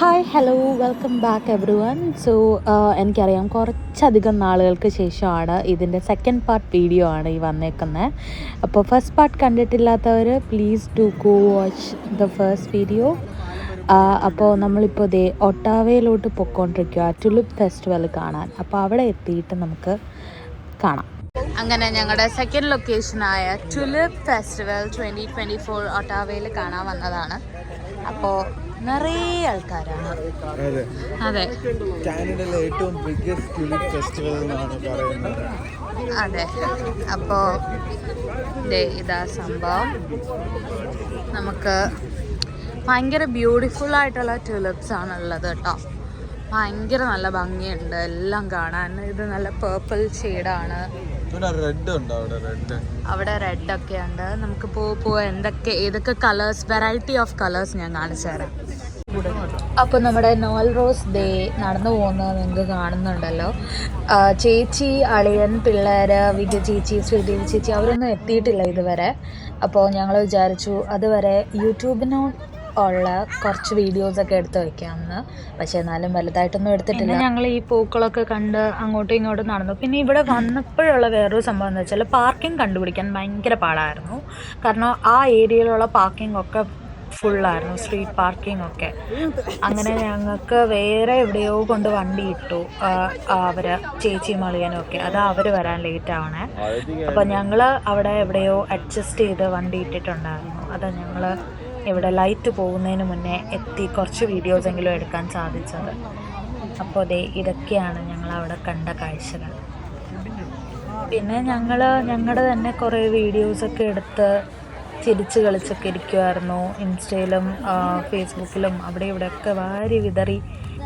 Hi hello welcome back everyone so എനിക്കറിയാം കുറച്ചധികം നാളുകൾക്ക് ശേഷമാണ് ഇതിന്റെ സെക്കൻഡ് പാർട്ട് വീഡിയോ ആണ് ഈ വന്നേക്കുന്നത് അപ്പോൾ first part കണ്ടിട്ടില്ലാത്തവർ please do go watch the first video അപ്പോൾ നമ്മളിപ്പോൾ ദേ ഒട്ടാവയിലോട്ട് പൊയ്ക്കൊണ്ടിരിക്കുക ടുലിപ്പ് ഫെസ്റ്റിവൽ കാണാൻ. അപ്പോൾ അവിടെ എത്തിയിട്ട് നമുക്ക് കാണാം. അങ്ങനെ ഞങ്ങളുടെ second ലൊക്കേഷനായ tulip festival twenty twenty four ഒട്ടാവയിൽ കാണാൻ വന്നതാണ്. അപ്പോൾ നിറയെ ആൾക്കാരാണ്. അതെ. കാനഡയിലെ ഏറ്റവും ബിഗ്ഗസ്റ്റ് ട്യൂലിപ്പ് ഫെസ്റ്റിവൽ എന്നാണ് പറയുന്നത്. അതെ. അപ്പോൾ ദേ ഇതാ സംഭവം. നമുക്ക് ഭയങ്കര ബ്യൂട്ടിഫുൾ ആയിട്ടുള്ള ട്യൂലിപ്സ് ആണ് ഉള്ളത് കേട്ടോ. ഭയങ്കര നല്ല ഭംഗിയുണ്ട്. എല്ലാം കാണാൻ ഇത് നല്ല പേർപ്പിൾ ഷെയ്ഡാണ് അവിടെ റെഡ് ഒക്കെ ഉണ്ട്. നമുക്ക് പോ എന്തൊക്കെ ഏതൊക്കെ കളേഴ്സ് വെറൈറ്റി ഓഫ് കളേഴ്സ് ഞാൻ കാണിച്ചു തരാം. അപ്പോൾ നമ്മുടെ നോൽ റോസ് ഡേ നടന്നു പോകുന്നത് നിങ്ങൾക്ക് കാണുന്നുണ്ടല്ലോ. ചേച്ചി അളിയൻ പിള്ളേർ വിജയ ചേച്ചി ശ്രീദേവി ചേച്ചി അവരൊന്നും എത്തിയിട്ടില്ല ഇതുവരെ. അപ്പോൾ ഞങ്ങൾ വിചാരിച്ചു അതുവരെ യൂട്യൂബിനോ ഉള്ള കുറച്ച് വീഡിയോസൊക്കെ എടുത്ത് വയ്ക്കാമെന്ന് പക്ഷേ എന്നാലും വലുതായിട്ടൊന്നും എടുത്തിട്ടില്ല. ഞങ്ങൾ ഈ പൂക്കളൊക്കെ കണ്ട് അങ്ങോട്ടും ഇങ്ങോട്ടും നടന്നു. പിന്നെ ഇവിടെ വന്നപ്പോഴുള്ള വേറൊരു സംഭവം എന്ന് വെച്ചാൽ പാർക്കിംഗ് കണ്ടുപിടിക്കാൻ ഭയങ്കര പാടായിരുന്നു. കാരണം ആ ഏരിയയിലുള്ള പാർക്കിംഗ് ഒക്കെ ഫുള്ളായിരുന്നു സ്ട്രീറ്റ് പാർക്കിംഗ് ഒക്കെ അങ്ങനെ ഞങ്ങൾക്ക് വേറെ എവിടെയോ കൊണ്ട് വണ്ടി ഇട്ടു. അവർ ചേച്ചി മളിയനും ഒക്കെ. അത് അവർ വരാൻ ലേറ്റ് ആവണേ. അപ്പോൾ ഞങ്ങൾ അവിടെ എവിടെയോ അഡ്ജസ്റ്റ് ചെയ്ത് വണ്ടി ഇട്ടിട്ടുണ്ടായിരുന്നു. അത് ഞങ്ങൾ ഇവിടെ ലൈറ്റ് പോകുന്നതിന് മുന്നേ എത്തി കുറച്ച് വീഡിയോസ് എങ്കിലും എടുക്കാൻ സാധിച്ചത്. അപ്പോൾ അതെ ഇതൊക്കെയാണ് ഞങ്ങൾ അവിടെ കണ്ട കാഴ്ചകൾ. പിന്നെ ഞങ്ങൾ ഞങ്ങളുടെ തന്നെ കുറേ വീഡിയോസൊക്കെ എടുത്ത് ചിരിച്ച് കളിച്ചൊക്കെ ഇരിക്കുമായിരുന്നു ഇൻസ്റ്റയിലും ഫേസ്ബുക്കിലും അവിടെ ഇവിടെയൊക്കെ വാരി വിതറി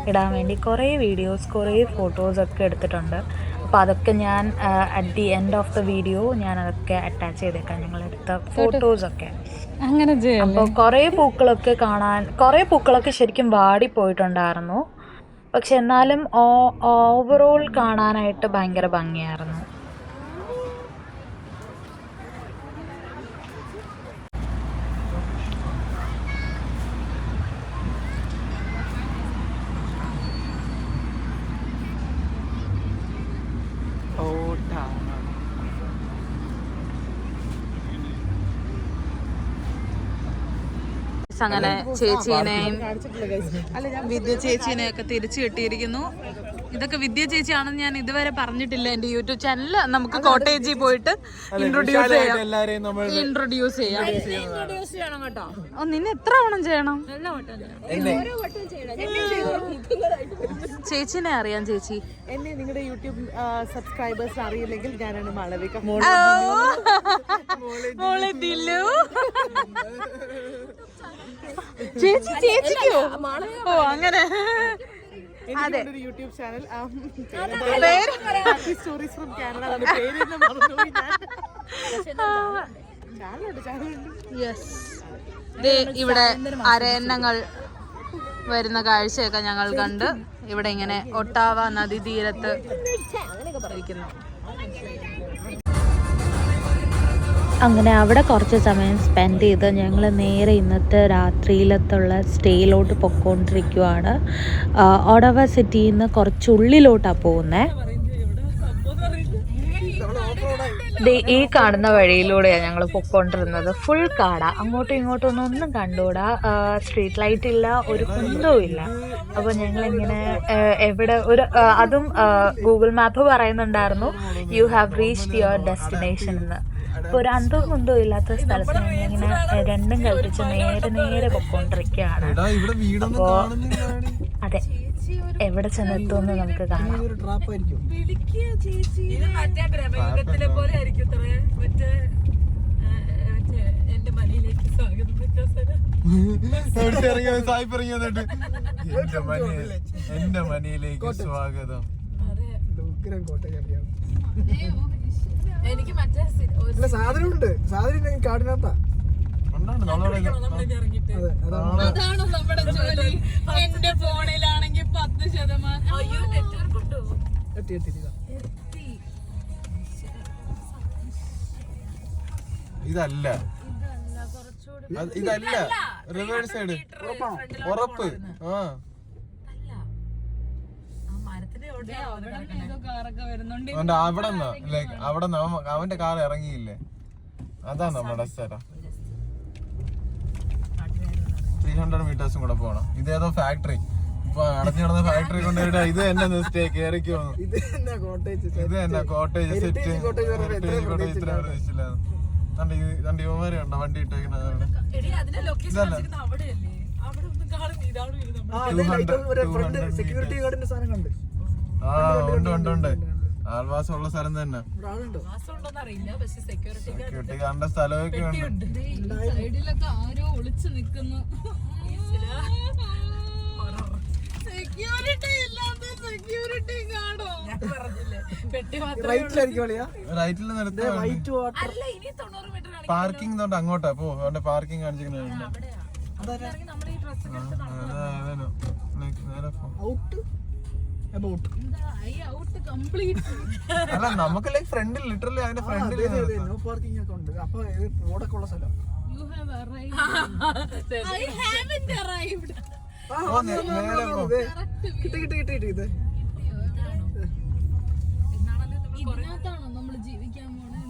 ഇടാൻ വേണ്ടി കുറേ വീഡിയോസ് കുറേ ഫോട്ടോസൊക്കെ എടുത്തിട്ടുണ്ട്. അപ്പോൾ അതൊക്കെ ഞാൻ at the end of the video ഞാൻ അതൊക്കെ അറ്റാച്ച് ചെയ്തേക്കാം. ഞങ്ങളെടുത്ത ഫോട്ടോസൊക്കെ അങ്ങനെ അപ്പോൾ കുറേ പൂക്കളൊക്കെ കാണാൻ കുറേ പൂക്കളൊക്കെ ശരിക്കും വാടിപ്പോയിട്ടുണ്ടായിരുന്നു പക്ഷെ എന്നാലും ഓവറോൾ കാണാനായിട്ട് ഭയങ്കര ഭംഗിയായിരുന്നു. അങ്ങനെ ചേച്ചീനെയും വിദ്യ ചേച്ചീനെയും ഒക്കെ തിരിച്ചു കിട്ടിയിരിക്കുന്നു. ഇതൊക്കെ വിദ്യ ചേച്ചിയാണെന്ന് ഞാൻ ഇതുവരെ പറഞ്ഞിട്ടില്ല എന്റെ യൂട്യൂബ് ചാനലിൽ നമുക്ക് കോട്ടേജിൽ പോയിട്ട് ഇൻട്രൊഡ്യൂസ് ചെയ്യാം. ഇൻട്രോഡ്യൂസ് നമ്മൾ ഇൻട്രൊഡ്യൂസ് ചെയ്യാം. ഓ നിന്നെ എത്ര ഓണം ചെയ്യണം? ചേച്ചിനെ അറിയാം ചേച്ചി. എന്നെ നിങ്ങളുടെ യൂട്യൂബ് സബ്സ്ക്രൈബേഴ്സ് അറിയില്ലെങ്കിൽ ഞാനാണ് മാളവിക. മോളെ ദില്ലു. ചേച്ചി ചേച്ചിക്കോ? ഓ അങ്ങനെ. അതെ. യൂട്യൂബ് ചാനൽ പേര് സ്റ്റോറീസ് ഫ്രം കാനഡ യെസ് ഇവിടെ അരയന്നങ്ങൾ വരുന്ന കാഴ്ചയൊക്കെ ഞങ്ങൾ കണ്ട്. ഇവിടെ ഇങ്ങനെ ഒട്ടാവ നദീതീരത്ത് ഇരിക്കുന്നു. അങ്ങനെ അവിടെ കുറച്ച് സമയം സ്പെൻഡ് ചെയ്ത് ഞങ്ങൾ നേരെ ഇന്നത്തെ രാത്രിയിലത്തുള്ള സ്റ്റേയിലോട്ട് പൊയ്ക്കൊണ്ടിരിക്കുവാണ് ഓഡവ സിറ്റിയിൽ നിന്ന് കുറച്ച് ഉള്ളിലോട്ടാണ് പോകുന്നത് ഈ കാണുന്ന വഴിയിലൂടെയാണ് ഞങ്ങൾ പൊക്കോണ്ടിരുന്നത്. ഫുൾ കാടാ. അങ്ങോട്ടും ഇങ്ങോട്ടും ഒന്നും ഒന്നും കണ്ടുകൂടാ. സ്ട്രീറ്റ് ലൈറ്റ് ഇല്ല ഒരു കുന്തവും ഇല്ല. അപ്പോൾ ഞങ്ങളിങ്ങനെ എവിടെ ഒരു അതും ഗൂഗിൾ മാപ്പ് പറയുന്നുണ്ടായിരുന്നു. You have reached your destination എന്ന് അപ്പോൾ ഒരു അന്തവും കുന്തവും ഇല്ലാത്ത സ്ഥലത്ത് ഇങ്ങനെ രണ്ടും കൽപ്പിച്ച് നേരെ നേരെ പൊക്കോണ്ടിരിക്കുകയാണ് എടാ ഇവിടെ വീടൊന്നും അപ്പോ- അതെ എവിടെ ചെന്നെത്തുമെന്ന് നമുക്ക് കാണാം. ഒരു ട്രാപ്പ് ആയിരിക്കും. എവിടുത്തെ സ്വാഗതം സാധനം ഉണ്ട് സാധനം കാടിനകത്താ നമ്മുടെ ജോലി. എന്റെ ഫോണിലാണെങ്കിൽ പത്ത് ശതമാനം. എത്തി എത്തി ഇതാ. ഇതല്ല. ഇതല്ല റിവേഴ്സ് സൈഡ് ഉറപ്പ്. ആ ഏതോ കാറൊക്കെ വരുന്നുണ്ട് അവന്റെ അവിടെ ലൈക്ക് അവിടെ അവന്റെ കാർ ഇറങ്ങിയില്ലേ? അതാ നമ്മുടെ സ്ഥലം. ത്രീ ഹൺഡ്രഡ് മീറ്റേഴ്സും കൂടെ പോകണം ഇതേതോ ഫാക്ടറി ഇപ്പൊ അടഞ്ഞു കിടന്ന ഫാക്ടറി കൊണ്ടുപോയിട്ട് ഇത് എന്നെ മിസ്റ്റേക്ക് കയറിക്കോ ഇത് എന്നാ കോട്ടേജ് ഇത് തന്നെ കോട്ടേജ് സെറ്റ് കണ്ട യുവമാരെ ഉണ്ടോ വണ്ടി ഇട്ടേക്കുന്നത് ഇതല്ല ആ അതെ ലൈറ്റ് ഒരു ഫ്രണ്ട് 200 സെക്യൂരിറ്റി ഗാർഡിന്റെ സാധനം കണ്ട്. ആ ഉണ്ട് ഉണ്ട് ഉണ്ട്. ആൾവാസം ഉള്ള സ്ഥലം തന്നെ. സെക്യൂരിറ്റി കാണേണ്ട സ്ഥലമൊക്കെ ഉണ്ട്. സൈഡിലൊക്കെ ആരോ ഒളിച്ചു നിക്കുന്നു. സെക്യൂരിറ്റി ഇല്ലാത്ത സെക്യൂരിറ്റി കാണോ റൈറ്റിൽ നിർത്തി വൈറ്റ് വാട്ടർ പാർക്കിംഗ് തൊട്ട് അങ്ങോട്ടാ. പോ അവന്റെ പാർക്കിംഗ് കാണിച്ചിരിക്കുന്ന നേരെ അല്ല നമുക്ക് ലൈക്ക് ഫ്രണ്ടിൽ ലിറ്ററലി അതിന്റെ ഫ്രണ്ടിൽ നോ പാർക്കിംഗ് ഒക്കെ ഉണ്ട്. അപ്പൊ ഇത് റോഡൊക്കെ ഉള്ള സ്ഥലം. You have arrived I haven't arrived ആ, ഓ, നേരെ പോ. കിട്ടി കിട്ടി കിട്ടി കിട്ടി ഇത്. ഇതിനകത്താണോ നമ്മൾ ജീവിക്കാൻ പോണേ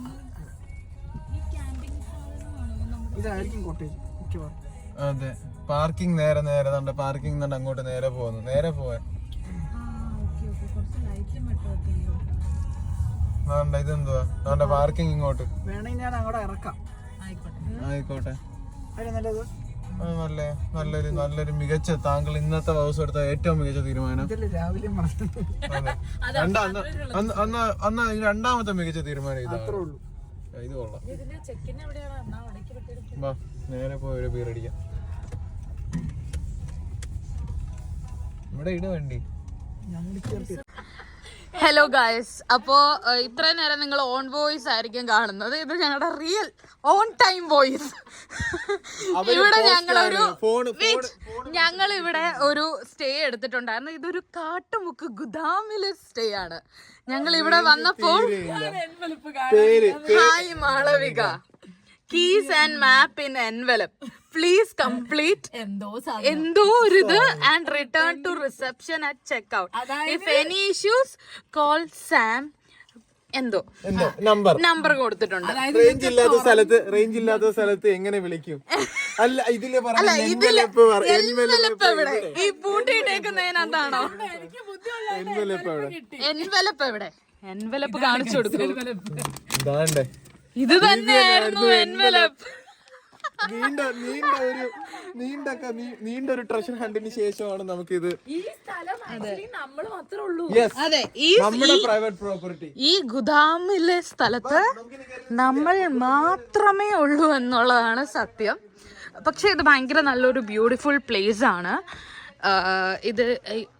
ഈ ക്യാമ്പിംഗ് സാധനമാണോ നമ്മുടെ ഇതായിരിക്കും കോട്ടേജ് മിക്കവാറും. അതെ. പാർക്കിംഗ് നേരെ നേരെ പാർക്കിംഗ് അങ്ങോട്ട് നേരെ പോകുന്നു നേരെ പോവാൻ. ഉണ്ട് ഇത് എന്തുവാ വേണ്ട പാർക്കിംഗ് ഇങ്ങോട്ട്. വേണമെങ്കിൽ ഞാൻ അങ്ങോട്ട് ഇറക്കാം. ആയിക്കോട്ടെ. നല്ലത്? നല്ല നല്ലൊരു നല്ലൊരു മികച്ച താങ്കൾ ഇന്നത്തെ ദിവസം എടുത്ത ഏറ്റവും മികച്ച തീരുമാനം. ഇതല്ലേ രാവിലെ അന്ന് രണ്ടാമത്തെ മികച്ച തീരുമാനം ഇതാണ്. ഇത് കൊള്ളാം. വാ നേരെ പോയി ഒരു ബീർ അടിക്കാം. ഇവിടെ ഇട വണ്ടി. ഹലോ ഗായ്സ് അപ്പോ ഇത്ര നേരം നിങ്ങൾ ഓൺ വോയിസ് ആയിരിക്കും കാണുന്നത്. ഇത് ഞങ്ങളുടെ റിയൽ ഓൺ ടൈം വോയിസ് ഇവിടെ ഞങ്ങളൊരു ഞങ്ങൾ ഇവിടെ ഒരു സ്റ്റേ എടുത്തിട്ടുണ്ടായിരുന്നു. ഇതൊരു കാട്ടുമുക്ക് ഗുദാമിലെ സ്റ്റേ ആണ്. ഞങ്ങൾ ഇവിടെ വന്നപ്പോൾ hi Malavika. Keys and map in envelope please complete എന്തോ എന്തോ ഒരു ഇത് and return to reception at check out if any issues call Sam എന്തോ. എന്തോ. നമ്പർ നമ്പർ കൊടുത്തിട്ടുണ്ട്. റേഞ്ച് ഇല്ലാത്ത സ്ഥലത്ത് റേഞ്ച് ഇല്ലാത്ത സ്ഥലത്ത് എങ്ങനെ വിളിക്കും? അല്ല ഇതിൽ എൻവലപ്പ് ഈ പൂട്ടിയിട്ടേക്കുന്നതിനകത്താണോ? envelope എവിടെ? എൻവലപ്പ് എവിടെ? എൻവലപ്പ് കാണിച്ചു കൊടുക്കും ഇത് തന്നെയായിരുന്നു എൻവലപ്പ് നീണ്ട നീണ്ട ഒരു നീണ്ട നീണ്ട ഒരു ട്രഷർ ഹണ്ടിന് ശേഷമാണ് നമുക്കിത് ഈ സ്ഥലം നമ്മൾ മാത്രമേ ഉള്ളൂ. അതെ ഈ നമ്മുടെ പ്രൈവറ്റ് പ്രോപ്പർട്ടി ഈ ഗുദാമിലെ സ്ഥലത്ത് നമ്മൾ മാത്രമേ ഉള്ളൂ എന്നുള്ളതാണ് സത്യം. പക്ഷെ ഇത് ഭയങ്കര നല്ലൊരു ബ്യൂട്ടിഫുൾ പ്ലേസ് ആണ്. ഇത്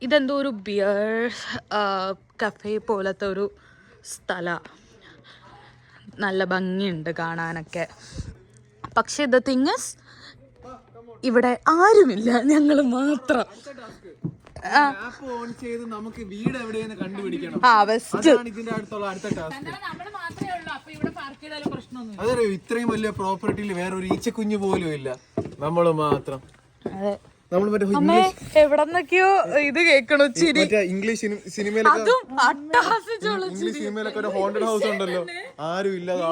ഇതെന്തോ ഒരു ബിയർ കഫേ പോലത്തെ ഒരു സ്ഥല. നല്ല ഭംഗിയുണ്ട് കാണാനൊക്കെ. പക്ഷെ ദ തിങ്സ് ഇവിടെ ആരുമില്ല. ഞങ്ങൾ മാത്രം. ആപ്പ് ഓൺ ചെയ്ത് നമുക്ക് വീട് എവിടെയെന്ന് കണ്ടുപിടിക്കണം ആ ബെസ്റ്റ് അതാണ് ഇതിന്റെ അടുത്തുള്ള അടുത്ത ടാസ്ക് നമ്മൾ മാത്രമേ ഉള്ളൂ. അപ്പൊ ഇവിടെ പാർക്ക് ചെയ്താലും പ്രശ്നമൊന്നും അതറിയോ ഇത്രയും വലിയ പ്രോപ്പർട്ടിയിൽ വേറെ ഒരു ഈച്ചക്കുഞ്ഞു പോലും ഇല്ല. നമ്മൾ മാത്രം. അതെ. നമ്മൾ മറ്റേ അമ്മേ എവിടെന്നൊക്കെയോ ഇത് കേക്കണു ചിരി. ഇംഗ്ലീഷ് സിനി- സിനിമയിലൊക്കെ ഇംഗ്ലീഷ് ഒരു ഹോണ്ടഡ് ഹൗസ് ഉണ്ടല്ലോ. ആരും ഇല്ലാതെ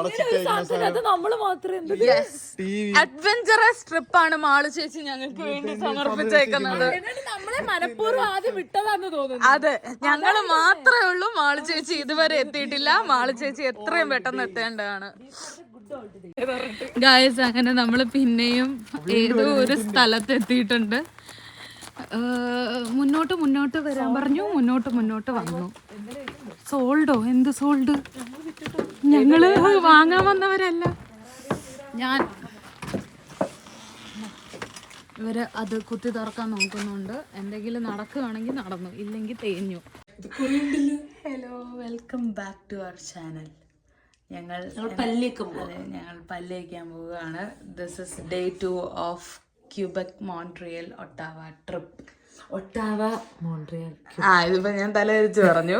അഡ്വഞ്ചറസ് ട്രിപ്പ് ആണ് മാളു ചേച്ചി ഞങ്ങൾക്ക് വേണ്ടി സമർപ്പിച്ചേക്കുന്നത്. നമ്മളെ മനഃപൂർവം ആദ്യം വിട്ടതാന്ന് തോന്നുന്നു. അതെ ഞങ്ങൾ മാത്രമേ ഉള്ളൂ മാളു ചേച്ചി ഇതുവരെ എത്തിയിട്ടില്ല. മാളു ചേച്ചി എത്രയും പെട്ടെന്ന് എത്തേണ്ടതാണ്. ഗായസ് അങ്ങനെ നമ്മൾ പിന്നെയും ഏതോ ഒരു സ്ഥലത്തെത്തിയിട്ടുണ്ട്. മുന്നോട്ട് മുന്നോട്ട് വരാൻ പറഞ്ഞു. മുന്നോട്ട് മുന്നോട്ട് വന്നു. സോൾഡോ എന്ത് സോൾഡ് ഞങ്ങൾ വാങ്ങാൻ വന്നവരല്ല. ഞാൻ ഇവർ അത് കുത്തി തുറക്കാൻ നോക്കുന്നുണ്ട്. എന്തെങ്കിലും നടക്കുകയാണെങ്കിൽ നടന്നു. ഇല്ലെങ്കിൽ തേഞ്ഞു. Hello welcome back to our channel ഞങ്ങൾ പല്ലേക്കും ഞങ്ങൾ പല്ലേക്കാൻ പോവുകയാണ്. This is day two of Quebec Montreal Ottawa trip Ottawa Montreal ആ ഇതിപ്പോ ഞാൻ തലയിരിച്ച് പറഞ്ഞു.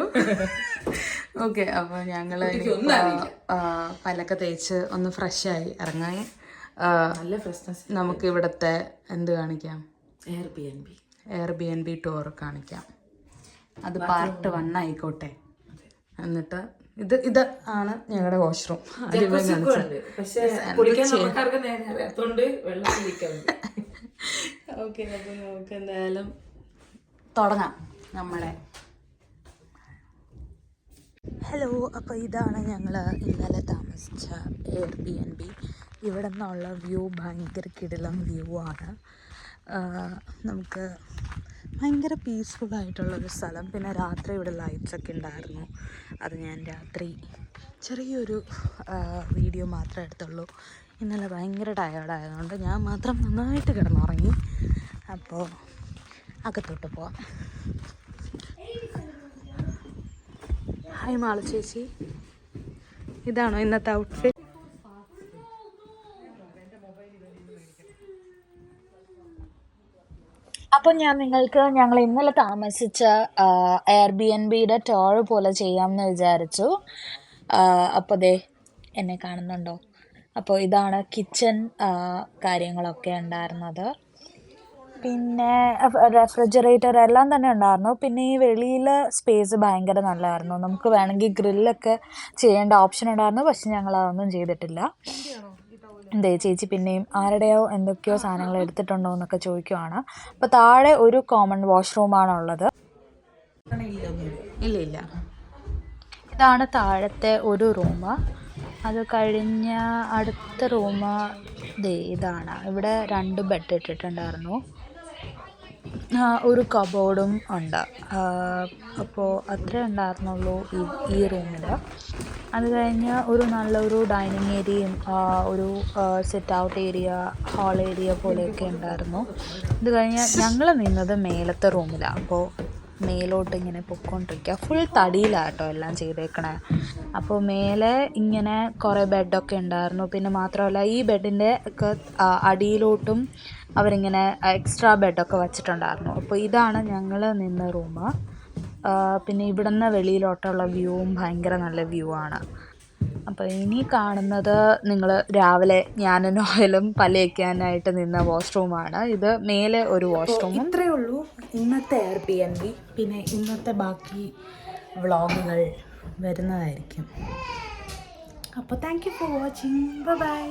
ഓക്കെ അപ്പൊ ഞങ്ങൾ പല്ലൊക്കെ തേച്ച് ഒന്ന് ഫ്രഷ് ആയി ഇറങ്ങാൻ. നല്ല ഫ്രഷ്നസ് നമുക്ക് ഇവിടത്തെ എന്ത് കാണിക്കാം? Air B N B air B N B tour കാണിക്കാം അത്. പാർട്ട് വൺ ആയിക്കോട്ടെ എന്നിട്ട് ഇത് ഇത് ആണ് ഞങ്ങളുടെ വാഷ്റൂം ഓക്കെ അപ്പൊ നമുക്ക് എന്തായാലും തുടങ്ങാം നമ്മളെ. ഹലോ അപ്പോൾ ഇതാണ് ഞങ്ങൾ ഇന്നലെ താമസിച്ച എയർ ബി എൻ ബി ഇവിടെ നിന്നുള്ള വ്യൂ ഭയങ്കര കിടിലം വ്യൂ ആണ്. നമുക്ക് ഭയങ്കര പീസ്ഫുൾ ആയിട്ടുള്ളൊരു സ്ഥലം. പിന്നെ രാത്രി ഇവിടെ ലൈറ്റ്സ് ഒക്കെ ഉണ്ടായിരുന്നു. അത് ഞാൻ രാത്രി ചെറിയൊരു വീഡിയോ മാത്രമേ എടുത്തുള്ളൂ. ഇന്നലെ ഭയങ്കര ടയേർഡായതുകൊണ്ട് ഞാൻ മാത്രം നന്നായിട്ട് കിടന്നുറങ്ങി. അപ്പോൾ അകത്തോട്ട് പോവാം. ഹായ് മാള ചേച്ചി. ഇതാണോ ഇന്നത്തെ ഔട്ട്ഫിറ്റ് അപ്പോൾ ഞാൻ നിങ്ങൾക്ക് ഞങ്ങൾ ഇന്നലെ താമസിച്ച എയർ ബി എൻ ബിയുടെ ടോർ പോലെ ചെയ്യാമെന്ന് വിചാരിച്ചു. അപ്പോൾ ദേ എന്നെ കാണുന്നുണ്ടോ? അപ്പോൾ ഇതാണ് കിച്ചൺ കാര്യങ്ങളൊക്കെ ഉണ്ടായിരുന്നത്. പിന്നെ റെഫ്രിജറേറ്റർ എല്ലാം തന്നെ ഉണ്ടായിരുന്നു. പിന്നെ ഈ വെളിയിൽ സ്പേസ് ഭയങ്കര നല്ലതായിരുന്നു നമുക്ക് വേണമെങ്കിൽ ഗ്രില്ലൊക്കെ ചെയ്യേണ്ട ഓപ്ഷൻ ഉണ്ടായിരുന്നു. പക്ഷെ ഞങ്ങൾ അതൊന്നും ചെയ്തിട്ടില്ല. എന്തേ ചേച്ചി പിന്നെയും ആരുടെയോ എന്തൊക്കെയോ സാധനങ്ങൾ എടുത്തിട്ടുണ്ടോ എന്നൊക്കെ ചോദിക്കുവാണ്. അപ്പോൾ താഴെ ഒരു കോമൺ വാഷ്റൂമാണ് ഉള്ളത് ഇല്ല ഇല്ല. ഇതാണ് താഴത്തെ ഒരു റൂം അത് കഴിഞ്ഞ അടുത്ത റൂം ദേ ഇതാണ്. ഇവിടെ രണ്ട് ബെഡ് ഇട്ടിട്ടുണ്ടായിരുന്നു. ഒരു കബോർഡും ഉണ്ട്. അപ്പോൾ അത്രേ ഉണ്ടായിരുന്നുള്ളൂ ഈ ഈ റൂമിൽ അത് കഴിഞ്ഞ് ഒരു നല്ലൊരു ഡൈനിങ് ഏരിയയും ഒരു set out area hall area പോലെയൊക്കെ ഉണ്ടായിരുന്നു. ഇത് കഴിഞ്ഞ് ഞങ്ങൾ നിന്നത് മേലത്തെ റൂമിലാണ് അപ്പോൾ മേലോട്ട് ഇങ്ങനെ പൊയ്ക്കൊണ്ടിരിക്കുക ഫുൾ തടിയിലാണ് കേട്ടോ എല്ലാം ചെയ്തേക്കണേ. അപ്പോൾ മേലെ ഇങ്ങനെ കുറേ ബെഡൊക്കെ ഉണ്ടായിരുന്നു. പിന്നെ മാത്രമല്ല ഈ ബെഡിന്റെ ഒക്കെ അടിയിലോട്ടും അവരിങ്ങനെ എക്സ്ട്രാ ബെഡൊക്കെ വച്ചിട്ടുണ്ടായിരുന്നു. അപ്പോൾ ഇതാണ് ഞങ്ങൾ നിന്ന റൂം പിന്നെ ഇവിടുന്ന് വെളിയിലോട്ടുള്ള വ്യൂവും ഭയങ്കര നല്ല വ്യൂ ആണ്. അപ്പോൾ ഇനി കാണുന്നത് നിങ്ങൾ രാവിലെ ഞാനും ഓയിലും പല്ലേക്കാനായിട്ട് നിന്ന വാഷ്റൂമാണ് ഇത് മേലെ ഒരു വാഷ്റൂം ഇത്രയേ ഉള്ളൂ. ഇന്നത്തെ എയർ ബി എൻ ബി പിന്നെ ഇന്നത്തെ ബാക്കി വ്ളോഗുകൾ വരുന്നതായിരിക്കും. അപ്പോൾ thank you for watching bye